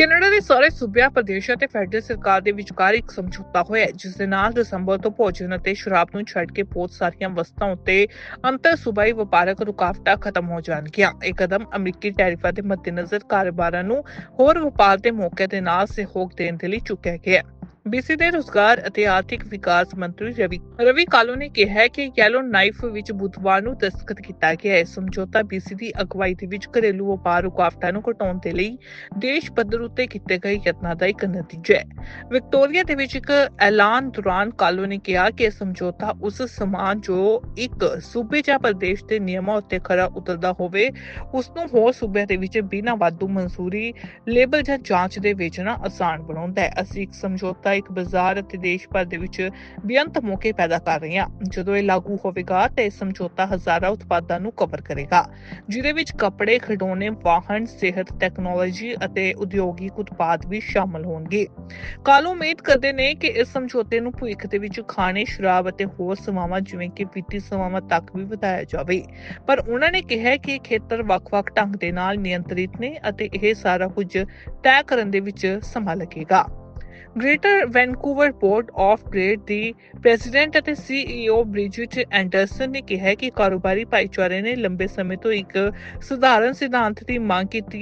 Canada ਦੇ ਸਾਰੇ ਸੂਬਿਆਂ, ਪ੍ਰਦੇਸ਼ਾਂ ਤੇ ਫੈਡਰਲ ਸਰਕਾਰ ਦੇ ਵਿਚਕਾਰ ਇੱਕ ਸਮਝੌਤਾ ਹੋਇਆ ਜਿਸ ਦੇ ਨਾਲ ਦਸੰਬਰ ਤੋਂ ਭੋਜਨ ਅਤੇ ਸ਼ਰਾਬ ਨੂੰ ਛੱਡ ਕੇ ਬਹੁਤ ਸਾਰੀਆਂ ਵਸਤਾਂ ਉੱਤੇ ਅੰਤਰ ਸੂਬਾਈ ਵਪਾਰਕ ਰੁਕਾਵਟਾਂ ਖਤਮ ਹੋ ਜਾਣਗੀਆਂ। ਇਹ ਕਦਮ ਅਮਰੀਕੀ ਟੈਰਿਫਾਂ ਦੇ ਮੱਦੇਨਜ਼ਰ ਕਾਰੋਬਾਰਾਂ ਨੂੰ ਹੋਰ ਵਪਾਰ ਦੇ ਮੌਕੇ ਦੇ ਨਾਲ ਸਹਿਯੋਗ ਦੇਣ ਦੇ ਲਈ ਚੁੱਕਿਆ ਗਿਆ ਹੈ। ਬੀਸੀ ਦੇ ਰੁਜ਼ਗਾਰ ਅਤੇ ਆਰਥਿਕ ਵਿਕਾਸ ਮੰਤਰੀ ਰਵੀ ਰਵੀ ਕਾਲੋ ਨੇ ਕਿਹਾ ਕਿ ਯੈਲੋ ਨਾਈਫ ਵਿੱਚ ਬੁੱਧਵਾਰ ਨੂੰ ਦਸਤਖਤ ਕੀਤਾ ਗਿਆ ਹੈ। ਸਮਝੌਤਾ ਬੀਸੀ ਦੀ ਅਗਵਾਈ ਦੇ ਵਿੱਚ ਘਰੇਲੂ ਵਪਾਰ ਰੁਕਾਵਟਾਂ ਨੂੰ ਘਟਾਉਣ ਦੇ ਲਈ ਦੇਸ਼ ਪੱਧਰ ਉੱਤੇ ਕੀਤੇ ਗਏ ਯਤਨਾਂ ਦਾ ਇੱਕ ਨਤੀਜਾ ਹੈ। ਵਿਕਟੋਰੀਆ ਦੇ ਵਿੱਚ ਇੱਕ ਐਲਾਨ ਦੌਰਾਨ ਕਾਲੋ ਨੇ ਕਿਹਾ ਕਿ ਇਹ ਸਮਝੌਤਾ ਉਸ ਸਮਾਨ ਜੋ ਇੱਕ ਸੂਬੇ ਜਾਂ ਪ੍ਰਦੇਸ਼ ਦੇ ਨਿਯਮਾਂ ਉੱਤੇ ਖਰਾ ਉਤਰਦਾ ਹੋਵੇ, ਉਸ ਨੂੰ ਹੋਰ ਸੂਬਿਆਂ ਦੇ ਵਿੱਚ ਬਿਨਾਂ ਵਾਧੂ ਮਨਜ਼ੂਰੀ, ਲੇਬਲ ਜਾਂ ਜਾਂਚ ਦੇ ਵੇਚਣਾ ਆਸਾਨ ਬਣਾਉਂਦਾ ਹੈ। ਅਸੀਂ ਇੱਕ ਸਮਝੌਤਾ ਇੱਕ ਬਾਜ਼ਾਰ ਅਤੇ ਦੇਸ਼ ਭਰ ਦੇ ਵਿੱਚ ਬੇਅੰਤ ਮੌਕੇ ਪੈਦਾ ਕਰ ਰਹੇ ਜਦੋਂ ਇਹ ਲਾਗੂ ਹੋਵੇਗਾ ਤਾਂ ਇਹ ਸਮਝੌਤਾ ਹਜ਼ਾਰਾਂ ਉਤਪਾਦਾਂ ਨੂੰ ਕਵਰ ਕਰੇਗਾ। ਜਿਦੇ ਵਿੱਚ ਕੱਪੜੇ, ਖਿਡੌਣੇ, ਵਾਹਨ, ਸਿਹਤ ਟੈਕਨੋਲੋਜੀ ਅਤੇ ਉਦਯੋਗਿਕ ਉਤਪਾਦ ਵੀ ਸ਼ਾਮਲ ਹੋਣਗੇ। ਕਾਲੋ ਉਮੀਦ ਕਰਦੇ ਨੇ ਕਿ ਇਸ ਸਮਝੌਤੇ ਨੂੰ ਭਵਿੱਖ ਦੇ ਵਿੱਚ ਖਾਣੇ, ਸ਼ਰਾਬ ਅਤੇ ਹੋਰ ਸੇਵਾਵਾਂ, ਜਿਵੇਂ ਕਿ ਵਿੱਤੀ ਸੇਵਾਵਾਂ ਤੱਕ ਵੀ ਵਧਾਇਆ ਜਾਵੇ। ਪਰ ਉਹਨਾਂ ਨੇ ਕਿਹਾ ਕਿ ਇਹ ਖੇਤਰ ਵੱਖ-ਵੱਖ ਢੰਗ ਦੇ ਨਾਲ ਨਿਯੰਤਰਿਤ ਨੇ ਅਤੇ ਇਹ ਸਾਰਾ ਕੁਝ ਤੈਅ ਕਰਨ ਦੇ ਵਿੱਚ ਸਮਾਂ ਲੱਗੇਗਾ। Greater Vancouver board of trade the president ਅਤੇ ਸੀਈਓ ਬ੍ਰਿਜਿਟ ਐਂਡਰਸਨ ਨੇ ਕਿਹਾ ਕਿ ਕਾਰੋਬਾਰੀ ਭਾਈਚਾਰੇ ਨੇ ਲੰਬੇ ਸਮੇਂ ਤੋਂ ਇੱਕ ਸਧਾਰਨ ਸਿਧਾਂਤ ਦੀ ਮੰਗ ਕੀਤੀ ਹੈ।